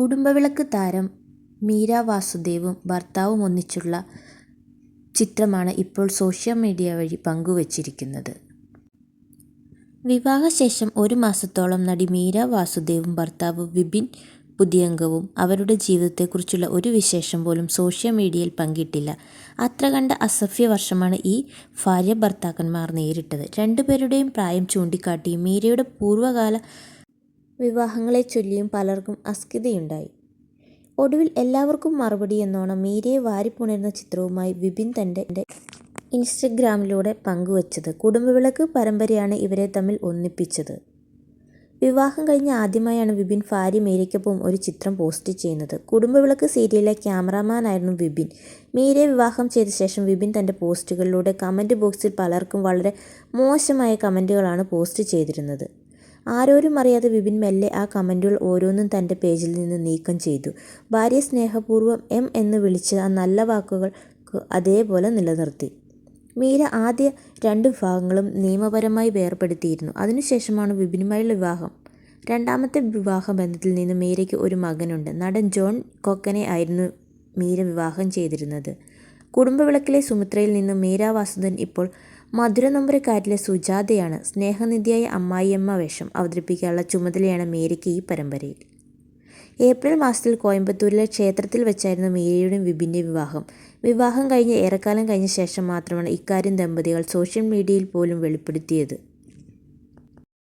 കുടുംബവിളക്ക് താരം മീര വാസുദേവും ഭർത്താവും ഒന്നിച്ചുള്ള ചിത്രമാണ് ഇപ്പോൾ സോഷ്യൽ മീഡിയ വഴി പങ്കുവച്ചിരിക്കുന്നത്. വിവാഹശേഷം ഒരു മാസത്തോളം നടി മീര വാസുദേവും ഭർത്താവ് വിപിൻ പുതിയംഗവും അവരുടെ ജീവിതത്തെക്കുറിച്ചുള്ള ഒരു വിശേഷം പോലും സോഷ്യൽ മീഡിയയിൽ പങ്കിട്ടില്ല. അത്ര കണ്ട അസഭ്യ വർഷമാണ് ഈ ഭാര്യ ഭർത്താക്കന്മാർ നേരിട്ടത്. രണ്ടുപേരുടെയും പ്രായം ചൂണ്ടിക്കാട്ടി മീരയുടെ പൂർവകാല വിവാഹങ്ങളെച്ചൊല്ലിയും പലർക്കും അസ്കിതയുണ്ടായി. ഒടുവിൽ എല്ലാവർക്കും മറുപടി എന്നോണം മീരയെ വാരിപ്പുണരുന്ന ചിത്രവുമായി വിപിൻ തന്റെ ഇൻസ്റ്റഗ്രാമിലൂടെ പങ്കുവച്ചത്. കുടുംബവിളക്ക് പരമ്പരയാണ് ഇവരെ തമ്മിൽ ഒന്നിപ്പിച്ചത്. വിവാഹം കഴിഞ്ഞ് ആദ്യമായാണ് വിപിൻ ഭാര്യ മീരയ്ക്കൊപ്പം ഒരു ചിത്രം പോസ്റ്റ് ചെയ്യുന്നത്. കുടുംബവിളക്ക് സീരിയലിലെ ക്യാമറാമാനായിരുന്നു വിപിൻ. മീരയെ വിവാഹം ചെയ്ത ശേഷം വിപിൻ തന്റെ പോസ്റ്റുകളിലൂടെ കമന്റ് ബോക്സിൽ പലർക്കും വളരെ മോശമായ കമന്റുകളാണ് പോസ്റ്റ് ചെയ്തിരുന്നത്. ആരോരും അറിയാതെ വിപിൻ മെല്ലെ ആ കമന്റുകൾ ഓരോന്നും തന്റെ പേജിൽ നിന്ന് നീക്കം ചെയ്തു. ഭാര്യ സ്നേഹപൂർവം എം എന്ന് വിളിച്ച ആ നല്ല വാക്കുകൾ അതേപോലെ നിലനിർത്തി. മീര ആദ്യ രണ്ട് വിഭാഗങ്ങളും നിയമപരമായി വേർപെടുത്തിയിരുന്നു. അതിനുശേഷമാണ് വിപിനുമായുള്ള വിവാഹം. രണ്ടാമത്തെ വിവാഹ ബന്ധത്തിൽ നിന്ന് മീരയ്ക്ക് ഒരു മകനുണ്ട്. നടൻ ജോൺ കൊക്കനെ ആയിരുന്നു മീര വിവാഹം ചെയ്തിരുന്നത്. കുടുംബവിളക്കിലെ സുമിത്രയിൽ നിന്ന് മീര വാസുദൻ ഇപ്പോൾ മധുര നമ്പരക്കാരിലെ സുജാതയാണ്. സ്നേഹനിധിയായ അമ്മായിയമ്മ വേഷം അവതരിപ്പിക്കാനുള്ള ചുമതലയാണ് മീരയ്ക്ക് ഈ പരമ്പരയിൽ. ഏപ്രിൽ മാസത്തിൽ കോയമ്പത്തൂരിലെ ക്ഷേത്രത്തിൽ വെച്ചായിരുന്നു മീരയുടെയും വിപിന്റെയും വിവാഹം. വിവാഹം കഴിഞ്ഞ് ഏറെക്കാലം കഴിഞ്ഞ ശേഷം മാത്രമാണ് ഇക്കാര്യം ദമ്പതികൾ സോഷ്യൽ മീഡിയയിൽ പോലും വെളിപ്പെടുത്തിയത്.